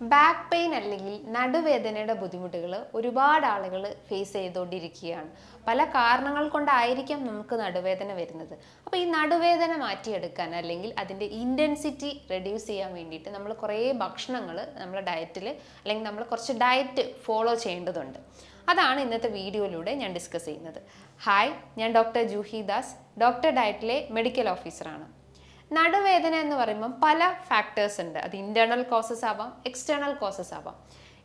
Back pain അല്ലെങ്കിൽ നടുവേദനയുടെ ബുദ്ധിമുട്ടുകൾ ഒരുപാട് ആളുകൾ ഫേസ് ചെയ്തുകൊണ്ടിരിക്കുകയാണ്. പല കാരണങ്ങൾ കൊണ്ടായിരിക്കും നമുക്ക് നടുവേദന വരുന്നത്. അപ്പോൾ ഈ നടുവേദന മാറ്റിയെടുക്കാൻ അല്ലെങ്കിൽ അതിന്റെ ഇന്റൻസിറ്റി റെഡ്യൂസ് ചെയ്യാൻ വേണ്ടിയിട്ട് നമ്മൾ കുറേ ഭക്ഷണങ്ങൾ നമ്മുടെ ഡയറ്റിൽ അല്ലെങ്കിൽ നമ്മൾ കുറച്ച് ഡയറ്റ് ഫോളോ ചെയ്യേണ്ടതുണ്ട്. അതാണ് ഇന്നത്തെ വീഡിയോയിലൂടെ ഞാൻ ഡിസ്കസ് ചെയ്യുന്നത്. ഹായ് ഞാൻ ഡോക്ടർ ജൂഹി ദാസ്. ഡോക്ടർ ഡയറ്റിലെ മെഡിക്കൽ ഓഫീസറാണ് നടുവേദന എന്ന് പറയുമ്പം പല ഫാക്ടേഴ്സ് ഉണ്ട്. അത് ഇന്റേർണൽ കോസസ് ആവാം എക്സ്റ്റേണൽ കോസസ് ആവാം.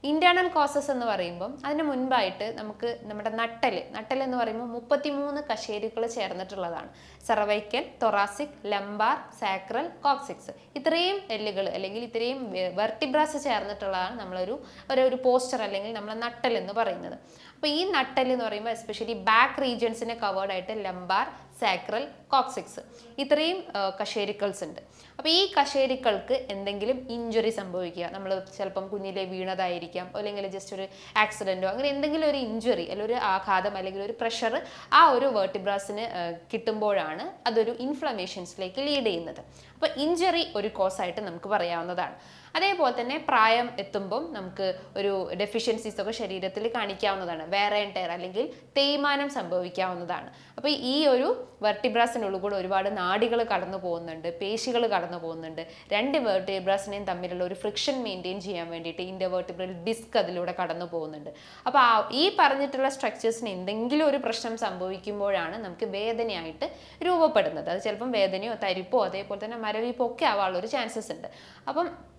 ഇന്റേർണൽ കോസസ് എന്ന് പറയുമ്പം അതിന് മുൻപായിട്ട് നമുക്ക് നമ്മുടെ നട്ടൽ നട്ടൽ എന്ന് പറയുമ്പോൾ മുപ്പത്തിമൂന്ന് കശേരുക്കൾ ചേർന്നിട്ടുള്ളതാണ്. Cervical thoracic lumbar sacral coccyx ഇത്രയും എല്ലുകൾ അല്ലെങ്കിൽ ഇത്രയും വെർട്ടിബ്രാസ് ചേർന്നിട്ടുള്ളതാണ് നമ്മളൊരു ഒരു പോസ്റ്റർ അല്ലെങ്കിൽ നമ്മളെ നട്ടൽ എന്ന് പറയുന്നത്. അപ്പോൾ ഈ നട്ടൽ എന്ന് പറയുമ്പോൾ എസ്പെഷ്യലി ബാക്ക് റീജിയൻസിനെ കവേർഡ് ആയിട്ട് ലംബാർ സാക്രൽ കോക്സിക്സ് ഇത്രയും കശേരിക്കൾസ് ഉണ്ട്. അപ്പോൾ ഈ കശേരിക്കൾക്ക് എന്തെങ്കിലും ഇഞ്ചുറി സംഭവിക്കുക നമ്മൾ ചിലപ്പം കുഞ്ഞിലെ വീണതായിരിക്കാം അല്ലെങ്കിൽ ജസ്റ്റ് ഒരു ആക്സിഡന്റോ അങ്ങനെ എന്തെങ്കിലും ഒരു ഇഞ്ചുറി അല്ലെങ്കിൽ ഒരു ആഘാതം അല്ലെങ്കിൽ ഒരു പ്രഷർ ആ ഒരു വേർട്ടിബ്രാസിന് കിട്ടുമ്പോഴാണ് അതൊരു ഇൻഫ്ലമേഷൻസിലേക്ക് ലീഡ് ചെയ്യുന്നത്. അപ്പോൾ ഇഞ്ചുറി ഒരു കോസായിട്ട് നമുക്ക് പറയാവുന്നതാണ്. അതേപോലെ തന്നെ പ്രായം എത്തുമ്പം നമുക്ക് ഒരു ഡെഫിഷ്യൻസീസ് ഒക്കെ ശരീരത്തിൽ കാണിക്കാവുന്നതാണ്. വേറെ ടയർ അല്ലെങ്കിൽ തേയ്മാനം സംഭവിക്കാവുന്നതാണ്. അപ്പോൾ ഈ ഒരു വെർട്ടിബ്രാസിനുള്ളിൽ കൂടെ ഒരുപാട് നാടികൾ കടന്നു പോകുന്നുണ്ട് പേശികൾ കടന്നു പോകുന്നുണ്ട്. രണ്ട് വെർട്ടിബ്രാസിനെയും തമ്മിലുള്ള ഒരു ഫ്രിക്ഷൻ മെയിന്റെയിൻ ചെയ്യാൻ വേണ്ടിയിട്ട് ഇന്റർവേർട്ടിബ്രൽ ഡിസ്ക് അതിലൂടെ കടന്നു പോകുന്നുണ്ട്. അപ്പോൾ ഈ പറഞ്ഞിട്ടുള്ള സ്ട്രക്ചേഴ്സിന് എന്തെങ്കിലും ഒരു പ്രശ്നം സംഭവിക്കുമ്പോഴാണ് നമുക്ക് വേദനയായിട്ട് രൂപപ്പെടുന്നത്. അത് ചിലപ്പം വേദനയോ തരിപ്പോ അതേപോലെ തന്നെ മരവിപ്പോ ഒക്കെ ആവാനുള്ള ഒരു ചാൻസസ് ഉണ്ട്. അപ്പം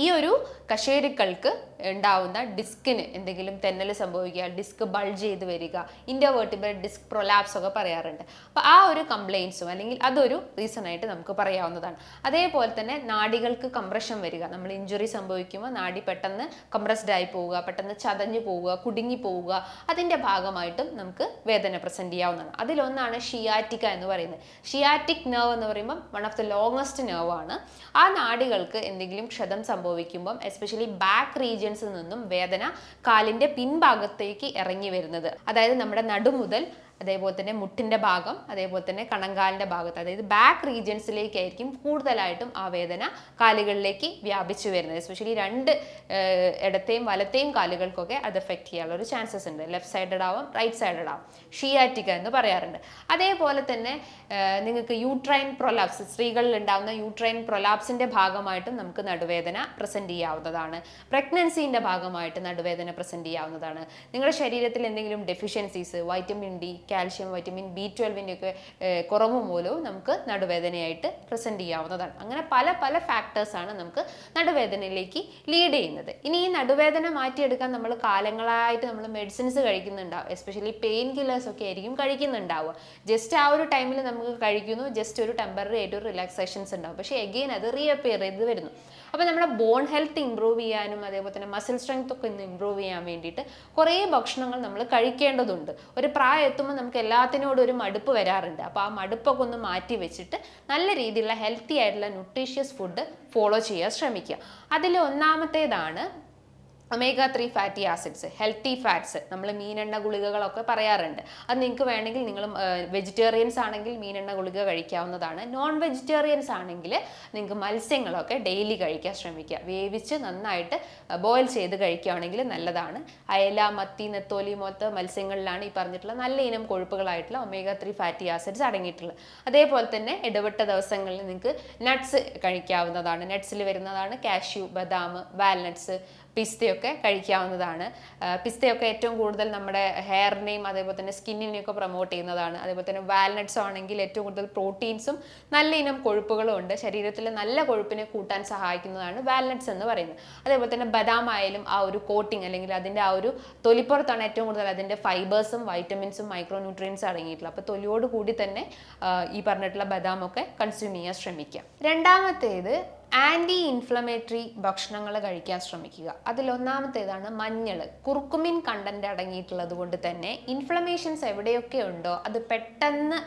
ഈ ഒരു കശേരുക്കൾക്ക് ഉണ്ടാവുന്ന ഡിസ്കിന് എന്തെങ്കിലും തെന്നൽ സംഭവിക്കുക ഡിസ്ക് ബൾജ് ചെയ്ത് വരിക ഇന്റർവേർട്ടിബിൾ ഡിസ്ക് പ്രൊലാപ്സ് ഒക്കെ പറയാറുണ്ട്. അപ്പോൾ ആ ഒരു കംപ്ലയിൻസും അല്ലെങ്കിൽ അതൊരു റീസൺ ആയിട്ട് നമുക്ക് പറയാവുന്നതാണ്. അതേപോലെ തന്നെ നാടികൾക്ക് കംപ്രഷൻ വരിക. നമ്മൾ ഇഞ്ചുറി സംഭവിക്കുമ്പോൾ നാടി പെട്ടെന്ന് കംപ്രസ്ഡ് ആയി പോവുക പെട്ടെന്ന് ചതഞ്ഞു പോവുക കുടുങ്ങി പോവുക അതിന്റെ ഭാഗമായിട്ടും നമുക്ക് വേദന പ്രസന്റ് ചെയ്യാവുന്നതാണ്. അതിലൊന്നാണ് ഷിയാറ്റിക്ക എന്ന് പറയുന്നത്. ഷിയാറ്റിക് നെർവ് എന്ന് പറയുമ്പോൾ one of the longest nerve ആണ്. ആ നാടികൾക്ക് എന്തെങ്കിലും ക്ഷതം സംഭവിക്കുമ്പം എസ്പെഷ്യലി ബാക്ക് റീജിയൻസിൽ നിന്നും വേദന കാലിന്റെ പിൻഭാഗത്തേക്ക് ഇറങ്ങി വരുന്നത്. അതായത് നമ്മുടെ നടു മുതൽ അതേപോലെ തന്നെ മുട്ടിന്റെ ഭാഗം അതേപോലെ തന്നെ കണങ്കാലിന്റെ ഭാഗത്ത് അതായത് ബാക്ക് റീജിയൻസിലേക്കായിരിക്കും കൂടുതലായിട്ടും ആ വേദന കാലുകളിലേക്ക് വ്യാപിച്ചു വരുന്നത്. എസ്പെഷ്യലി രണ്ട് ഇടത്തെയും വലത്തെയും കാലുകൾക്കൊക്കെ അത് എഫക്റ്റ് ചെയ്യാനുള്ള ഒരു ചാൻസസ് ഉണ്ട്. ലെഫ്റ്റ് സൈഡഡ് ആവാം റൈറ്റ് സൈഡഡ് ആവാം. ഷിയാറ്റിക്ക എന്ന് പറയാറുണ്ട്. അതേപോലെ തന്നെ നിങ്ങൾക്ക് യൂട്രൈൻ പ്രൊലാപ്സ് സ്ത്രീകളിൽ ഉണ്ടാകുന്ന യൂട്രൈൻ പ്രൊലാപ്സിന്റെ ഭാഗമായിട്ടും നമുക്ക് നടുവേദന പ്രസന്റ് ചെയ്യാവുന്നതാണ്. പ്രഗ്നൻസിന്റെ ഭാഗമായിട്ട് നടുവേദന പ്രസന്റ് ചെയ്യാവുന്നതാണ്. നിങ്ങളുടെ ശരീരത്തിൽ എന്തെങ്കിലും deficiencies vitamin D calcium vitamin B ട്വൽവിന്റെ ഒക്കെ ഏഹ്, കുറവ് മൂലവും നമുക്ക് നടുവേദനയായിട്ട് പ്രസന്റ് ചെയ്യാവുന്നതാണ്. അങ്ങനെ പല പല ഫാക്ടേഴ്സാണ് നമുക്ക് നടുവേദനയിലേക്ക് ലീഡ് ചെയ്യുന്നത്. ഇനി ഈ നടുവേദന മാറ്റിയെടുക്കാൻ നമ്മൾ കാലങ്ങളായിട്ട് നമ്മൾ മെഡിസിൻസ് കഴിക്കുന്നുണ്ടാവും എസ്പെഷ്യലി പെയിൻ കില്ലേഴ്സ് ഒക്കെ ആയിരിക്കും കഴിക്കുന്നുണ്ടാവുക. ജസ്റ്റ് ആ ഒരു ടൈമിൽ നമുക്ക് കഴിക്കുന്നു ജസ്റ്റ് ഒരു ടെമ്പററി ആയിട്ട് ഒരു റിലാക്സേഷൻസ് ഉണ്ടാവും. പക്ഷേ എഗെയിൻ അത് റീഅപ്പിയർ ചെയ്ത് വരുന്നു. അപ്പോൾ നമ്മുടെ ബോൺ ഹെൽത്ത് ഇമ്പ്രൂവ് ചെയ്യാനും അതേപോലെ തന്നെ മസിൽ സ്ട്രെങ്ത് ഒക്കെ ഇന്ന് ഇമ്പ്രൂവ് ചെയ്യാൻ വേണ്ടിയിട്ട് കുറേ ഭക്ഷണങ്ങൾ നമ്മൾ കഴിക്കേണ്ടതുണ്ട്. ഒരു പ്രായം എത്തുമ്പോൾ നമുക്ക് എല്ലാത്തിനോടും ഒരു മടുപ്പ് വരാറുണ്ട്. അപ്പോൾ ആ മടുപ്പൊക്കെ ഒന്ന് മാറ്റി വെച്ചിട്ട് നല്ല രീതിയിലുള്ള ഹെൽത്തി ആയിട്ടുള്ള ന്യൂട്രീഷ്യസ് ഫുഡ് ഫോളോ ചെയ്യാൻ ശ്രമിക്കുക. അതിൽ ഒന്നാമത്തേതാണ് omega three fatty acids healthy fats നമ്മൾ മീനെണ്ണ ഗുളികകളൊക്കെ പറയാറുണ്ട്. അത് നിങ്ങൾക്ക് വേണമെങ്കിൽ നിങ്ങൾ വെജിറ്റേറിയൻസ് ആണെങ്കിൽ മീനെണ്ണ ഗുളിക കഴിക്കാവുന്നതാണ്. നോൺ വെജിറ്റേറിയൻസ് ആണെങ്കിൽ നിങ്ങൾക്ക് മത്സ്യങ്ങളൊക്കെ ഡെയിലി കഴിക്കാൻ ശ്രമിക്കുക. വേവിച്ച് നന്നായിട്ട് ബോയിൽ ചെയ്ത് കഴിക്കുകയാണെങ്കിൽ നല്ലതാണ്. അയല മത്തി നെത്തോലി മൊത്ത മത്സ്യങ്ങളിലാണ് ഈ പറഞ്ഞിട്ടുള്ള നല്ല ഇനം കൊഴുപ്പുകളായിട്ടുള്ള ഒമേഗ ത്രീ ഫാറ്റി ആസിഡ്സ് അടങ്ങിയിട്ടുള്ളത്. അതേപോലെ തന്നെ ഇടവിട്ട ദിവസങ്ങളിൽ നിങ്ങൾക്ക് നട്ട്സ് കഴിക്കാവുന്നതാണ്. നട്ട്സിൽ വരുന്നതാണ് കാഷ്യൂ ബദാം വാൽനട്ട്സ് പിസ്തയൊക്കെ കഴിക്കാവുന്നതാണ്. പിസ്തയൊക്കെ ഏറ്റവും കൂടുതൽ നമ്മുടെ ഹെയറിനെയും അതേപോലെ തന്നെ സ്കിന്നിനെയൊക്കെ പ്രൊമോട്ട് ചെയ്യുന്നതാണ്. അതേപോലെ തന്നെ വാൽനട്ട്സ് ആണെങ്കിൽ ഏറ്റവും കൂടുതൽ പ്രോട്ടീൻസും നല്ല ഇനം കൊഴുപ്പുകളും ഉണ്ട്. ശരീരത്തിലെ നല്ല കൊഴുപ്പിനെ കൂട്ടാൻ സഹായിക്കുന്നതാണ് വാൽനട്ട്സ് എന്ന് പറയുന്നത്. അതേപോലെ തന്നെ ബദാം ആയാലും ആ ഒരു കോട്ടിങ് അല്ലെങ്കിൽ അതിന്റെ ആ ഒരു തൊലിപ്പുറത്താണ് ഏറ്റവും കൂടുതൽ അതിന്റെ ഫൈബേഴ്സും വൈറ്റമിൻസും മൈക്രോ ന്യൂട്രിയൻസും അടങ്ങിയിട്ടുള്ളത്. അപ്പോൾ തൊലിയോട് കൂടി തന്നെ ഈ പറഞ്ഞിട്ടുള്ള ബദാമൊക്കെ കൺസ്യൂം ചെയ്യാൻ ശ്രമിക്കുക രണ്ടാമത്തേത് ആന്റി ഇൻഫ്ലമേറ്ററി ഭക്ഷണങ്ങൾ കഴിക്കാൻ ശ്രമിക്കുക. അതിലൊന്നാമത്തേതാണ് മഞ്ഞൾ. കുർക്കുമിൻ കണ്ടന്റ് അടങ്ങിയിട്ടുള്ളത് കൊണ്ട് തന്നെ ഇൻഫ്ലമേഷൻസ് എവിടെയൊക്കെ ഉണ്ടോ അത് പെട്ടെന്ന്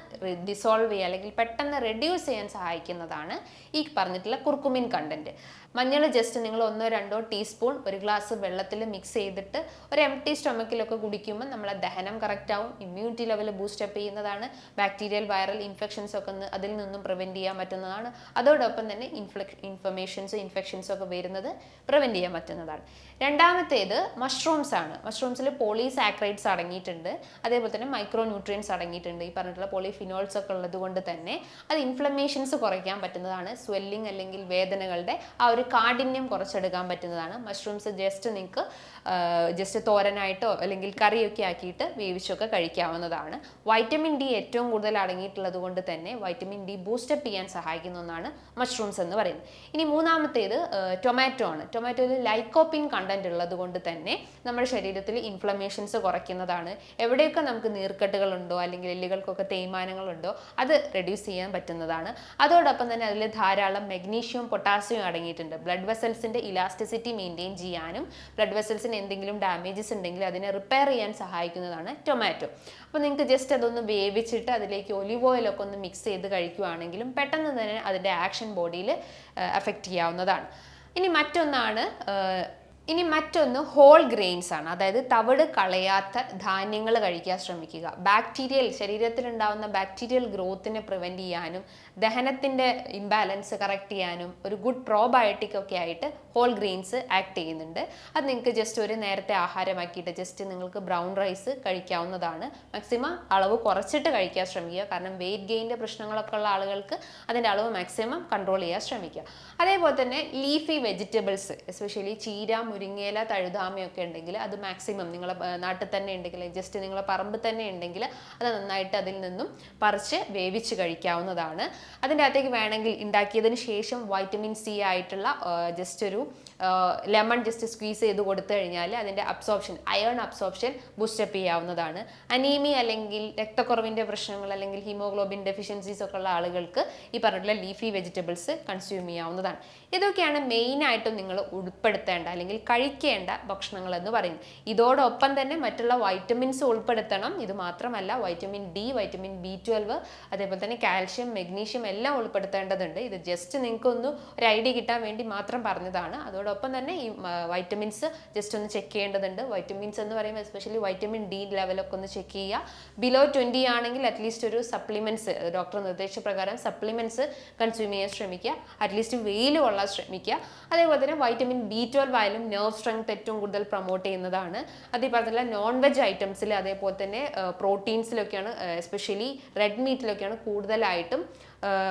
ഡിസോൾവ് ചെയ്യുക അല്ലെങ്കിൽ പെട്ടെന്ന് റെഡ്യൂസ് ചെയ്യാൻ സഹായിക്കുന്നതാണ് ഈ പറഞ്ഞിട്ടുള്ള കുർക്കുമിൻ കണ്ടന്റ് മഞ്ഞൾ ജസ്റ്റ് നിങ്ങൾ ഒന്നോ രണ്ടോ ടീസ്പൂൺ ഒരു ഗ്ലാസ് വെള്ളത്തിൽ മിക്സ് ചെയ്തിട്ട് ഒരു എം ടി സ്റ്റൊമക്കിലൊക്കെ കുടിക്കുമ്പോൾ നമ്മളെ ദഹനം കറക്റ്റ് ആവും. ഇമ്മ്യൂണിറ്റി ലെവൽ ബൂസ്റ്റപ്പ് ചെയ്യുന്നതാണ്. ബാക്ടീരിയൽ വൈറൽ ഇൻഫെക്ഷൻസ് ഒക്കെ അതിൽ നിന്നും പ്രിവെന്റ് ചെയ്യാൻ പറ്റുന്നതാണ്. അതോടൊപ്പം തന്നെ ഇൻഫ്ലക് ഇൻഫർമേഷൻസ് ഇൻഫെക്ഷൻസ് ഒക്കെ വരുന്നത് പ്രിവെന്റ് ചെയ്യാൻ പറ്റുന്നതാണ്. രണ്ടാമത്തേത് മഷ്റൂംസ് ആണ്. മഷ്റൂംസിൽ പോളിസാക്രൈഡ്സ് അടങ്ങിയിട്ടുണ്ട്. അതേപോലെ തന്നെ മൈക്രോ ന്യൂട്രിയൻസ് അടങ്ങിയിട്ടുണ്ട്. ഈ പറഞ്ഞിട്ടുള്ള പോളിഫിനോൾസ് ഒക്കെ ഉള്ളത് കൊണ്ട് തന്നെ അത് ഇൻഫ്ലമേഷൻസ് കുറയ്ക്കാൻ പറ്റുന്നതാണ്. സ്വെല്ലിംഗ് അല്ലെങ്കിൽ വേദനകളുടെ ആ ഒരു കാഠിന്യം കുറച്ചെടുക്കാൻ പറ്റുന്നതാണ്. മഷ്റൂംസ് ജസ്റ്റ് നിങ്ങൾക്ക് ജസ്റ്റ് തോരനായിട്ടോ അല്ലെങ്കിൽ കറിയൊക്കെ ആക്കിയിട്ട് വേവിച്ചൊക്കെ കഴിക്കാവുന്നതാണ്. വൈറ്റമിൻ ഡി ഏറ്റവും കൂടുതൽ അടങ്ങിയിട്ടുള്ളത് കൊണ്ട് തന്നെ വൈറ്റമിൻ ഡി ബൂസ്റ്റപ്പ് ചെയ്യാൻ സഹായിക്കുന്ന ഒന്നാണ് മഷ്റൂംസ് എന്ന് പറയുന്നത്. ഇനി മൂന്നാമത്തേത് ടൊമാറ്റോ ആണ്. ടൊമാറ്റോയിൽ ലൈക്കോപ്പിൻ കണ്ടന്റ് ഉള്ളത് കൊണ്ട് തന്നെ നമ്മുടെ ശരീരത്തിൽ ഇൻഫ്ലമേഷൻസ് കുറയ്ക്കുന്നതാണ്. എവിടെയൊക്കെ നമുക്ക് നീർക്കെട്ടുകളുണ്ടോ അല്ലെങ്കിൽ എല്ലുകൾക്കൊക്കെ തേയ്മാനങ്ങളുണ്ടോ അത് റെഡ്യൂസ് ചെയ്യാൻ പറ്റുന്നതാണ്. അതോടൊപ്പം തന്നെ അതിൽ ധാരാളം മെഗ്നീഷ്യവും പൊട്ടാസ്യം അടങ്ങിയിട്ടുണ്ട്. ബ്ലഡ് വെസൽസിന്റെ ഇലാസ്റ്റിസിറ്റി മെയിന്റെയിൻ ചെയ്യാനും ബ്ലഡ് വെസൽസിന് എന്തെങ്കിലും ഡാമേജസ് ഉണ്ടെങ്കിൽ അതിനെ റിപ്പയർ ചെയ്യാൻ സഹായിക്കുന്നതാണ് ടൊമാറ്റോ അപ്പോൾ നിങ്ങൾക്ക് ജസ്റ്റ് അതൊന്ന് വേവിച്ചിട്ട് അതിലേക്ക് ഒലിവ് ഓയിലൊക്കെ ഒന്ന് മിക്സ് ചെയ്ത് കഴിക്കുകയാണെങ്കിലും പെട്ടെന്ന് തന്നെ അതിന്റെ ആക്ഷൻ ബോഡിയിൽ എഫക്റ്റ് ചെയ്യാവുന്നതാണ്. ഇനി മറ്റൊന്നാണ് ഇനി മറ്റൊന്ന് ഹോൾ ഗ്രെയിൻസ് ആണ്. അതായത് തവിട് കളയാത്ത ധാന്യങ്ങൾ കഴിക്കാൻ ശ്രമിക്കുക. ബാക്ടീരിയൽ ശരീരത്തിലുണ്ടാവുന്ന ബാക്ടീരിയൽ ഗ്രോത്തിനെ പ്രിവെന്റ് ചെയ്യാനും ദഹനത്തിന്റെ ഇംബാലൻസ് കറക്റ്റ് ചെയ്യാനും ഒരു ഗുഡ് പ്രോബയോട്ടിക് ഒക്കെ ആയിട്ട് ഹോൾ ഗ്രെയിൻസ് ആക്ട് ചെയ്യുന്നുണ്ട്. അത് നിങ്ങൾക്ക് ജസ്റ്റ് ഒരു നേരത്തെ ആഹാരമാക്കിയിട്ട് ജസ്റ്റ് നിങ്ങൾക്ക് ബ്രൗൺ റൈസ് കഴിക്കാവുന്നതാണ്. മാക്സിമം അളവ് കുറച്ചിട്ട് കഴിക്കാൻ ശ്രമിക്കുക. കാരണം വെയിറ്റ് ഗെയിന്റെ പ്രശ്നങ്ങളൊക്കെ ഉള്ള ആളുകൾക്ക് അതിന്റെ അളവ് മാക്സിമം കൺട്രോൾ ചെയ്യാൻ ശ്രമിക്കുക. അതേപോലെ തന്നെ ലീഫി വെജിറ്റബിൾസ് എസ്പെഷ്യലി ചീര മുരിങ്ങയില തഴുതാമയൊക്കെ ഉണ്ടെങ്കിൽ അത് മാക്സിമം നിങ്ങളെ നാട്ടിൽ തന്നെ ഉണ്ടെങ്കിൽ ജസ്റ്റ് നിങ്ങളെ പറമ്പ് തന്നെ ഉണ്ടെങ്കിൽ അത് നന്നായിട്ട് അതിൽ നിന്നും പറിച്ച് വേവിച്ച് കഴിക്കാവുന്നതാണ്. അതിന്റെ അകത്തേക്ക് വേണമെങ്കിൽ ഉണ്ടാക്കിയതിന് ശേഷം വൈറ്റമിൻ സി ആയിട്ടുള്ള ജസ്റ്റ് ഒരു ലെമൺ ജസ്റ്റ് സ്ക്വീസ് ചെയ്ത് കൊടുത്തു കഴിഞ്ഞാൽ അതിന്റെ അബ്സോർപ്ഷൻ അയേൺ അബ്സോർപ്ഷൻ ബൂസ്റ്റപ്പ് ചെയ്യാവുന്നതാണ്. അനീമി അല്ലെങ്കിൽ രക്തക്കുറവിന്റെ പ്രശ്നങ്ങൾ അല്ലെങ്കിൽ ഹീമോഗ്ലോബിൻ ഡെഫിഷ്യൻസീസ് ഒക്കെ ഉള്ള ആളുകൾക്ക് ഈ പറഞ്ഞിട്ടുള്ള ലീഫി വെജിറ്റബിൾസ് കൺസ്യൂം ചെയ്യാവുന്നതാണ്. ഇതൊക്കെയാണ് മെയിൻ മെയിനായിട്ടും നിങ്ങൾ ഉൾപ്പെടുത്തേണ്ട അല്ലെങ്കിൽ കഴിക്കേണ്ട ഭക്ഷണങ്ങൾ എന്ന് പറയുന്നത്. ഇതോടൊപ്പം തന്നെ മറ്റുള്ള വൈറ്റമിൻസ് ഉൾപ്പെടുത്തണം. ഇത് മാത്രമല്ല vitamin D vitamin B twelve അതേപോലെ തന്നെ കാൽഷ്യം മെഗ്നീഷ്യം എല്ലാം ഉൾപ്പെടുത്തേണ്ടതുണ്ട്. ഇത് ജസ്റ്റ് നിങ്ങൾക്കൊന്ന് ഒരു ഐഡിയ കിട്ടാൻ വേണ്ടി മാത്രം പറഞ്ഞതാണ്. അതോടൊപ്പം തന്നെ ഈ വൈറ്റമിൻസ് ജസ്റ്റ് ഒന്ന് ചെക്ക് ചെയ്യേണ്ടതുണ്ട്. വൈറ്റമിൻസ് എന്ന് പറയുമ്പോൾ എസ്പെഷ്യലി വൈറ്റമിൻ ഡി ലെവലൊക്കെ ഒന്ന് ചെക്ക് ചെയ്യുക. ബിലോ ട്വന്റി ആണെങ്കിൽ അറ്റ്ലീസ്റ്റ് ഒരു സപ്ലിമെന്റ്സ് ഡോക്ടർ നിർദ്ദേശപ്രകാരം സപ്ലിമെന്റ്സ് കൺസ്യൂം ചെയ്യാൻ ശ്രമിക്കുക. അറ്റ്ലീസ്റ്റ് വെയിൽ കൊള്ളാൻ ശ്രമിക്കുക. അതേപോലെ തന്നെ വൈറ്റമിൻ ബി ട്വൽവ് ആയാലും നെർവ് സ്ട്രെങ്ത് ഏറ്റവും കൂടുതൽ പ്രൊമോട്ട് ചെയ്യുന്നതാണ്. അതേ പറഞ്ഞില്ല നോൺ വെജ് ഐറ്റംസിൽ അതേപോലെ തന്നെ പ്രോട്ടീൻസിലൊക്കെയാണ് എസ്പെഷ്യലി റെഡ് മീറ്റിലൊക്കെയാണ് കൂടുതലായിട്ടും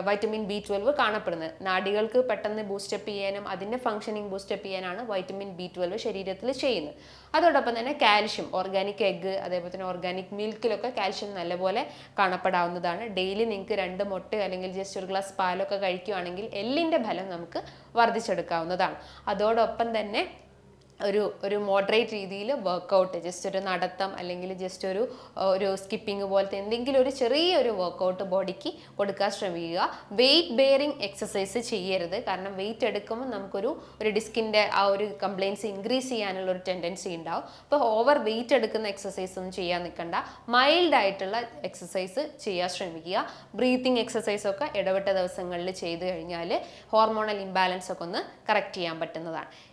വൈറ്റമിൻ ബി ട്വൽവ് കാണപ്പെടുന്നത്. നാടികൾക്ക് പെട്ടെന്ന് ബൂസ്റ്റപ്പ് ചെയ്യാനും അതിന്റെ ഫംഗ്ഷനിങ് ബൂസ്റ്റപ്പ് ചെയ്യാനാണ് വൈറ്റമിൻ ബി ട്വൽവ് ശരീരത്തിൽ ചെയ്യുന്നത്. അതോടൊപ്പം തന്നെ കാൽഷ്യം ഓർഗാനിക് എഗ്ഗ് അതേപോലെ തന്നെ ഓർഗാനിക് മിൽക്കിലൊക്കെ കാൽഷ്യം നല്ലപോലെ കാണപ്പെടാവുന്നതാണ്. ഡെയിലി നിങ്ങൾക്ക് രണ്ട് മുട്ട അല്ലെങ്കിൽ ജസ്റ്റ് ഒരു ഗ്ലാസ് പാലൊക്കെ കഴിക്കുകയാണെങ്കിൽ എല്ലിന്റെ ഫലം നമുക്ക് വർദ്ധിച്ചെടുക്കാവുന്നതാണ്. അതോടൊപ്പം തന്നെ ഒരു ഒരു മോഡറേറ്റ് രീതിയിൽ വർക്കൗട്ട് ജസ്റ്റ് ഒരു നടത്തം അല്ലെങ്കിൽ ജസ്റ്റ് ഒരു ഒരു സ്കിപ്പിംഗ് പോലത്തെ എന്തെങ്കിലും ഒരു ചെറിയൊരു വർക്കൗട്ട് ബോഡിക്ക് കൊടുക്കാൻ ശ്രമിക്കുക. വെയിറ്റ് ബെയറിംഗ് എക്സസൈസ് ചെയ്യരുത്. കാരണം വെയിറ്റ് എടുക്കുമ്പോൾ നമുക്കൊരു ഒരു ഡിസ്കിന്റെ ആ ഒരു കംപ്ലയിൻസ് ഇൻക്രീസ് ചെയ്യാനുള്ള ഒരു ടെൻഡൻസി ഉണ്ടാവും. അപ്പോൾ ഓവർ വെയിറ്റ് എടുക്കുന്ന എക്സസൈസ് ഒന്നും ചെയ്യാൻ നിൽക്കണ്ട. മൈൽഡ് ആയിട്ടുള്ള എക്സസൈസ് ചെയ്യാൻ ശ്രമിക്കുക. ബ്രീത്തിങ് എക്സസൈസ് ഒക്കെ ഇടവിട്ട ദിവസങ്ങളിൽ ചെയ്തു കഴിഞ്ഞാൽ ഹോർമോണൽ ഇംബാലൻസ് ഒക്കെ ഒന്ന് കറക്റ്റ് ചെയ്യാൻ പറ്റുന്നതാണ്.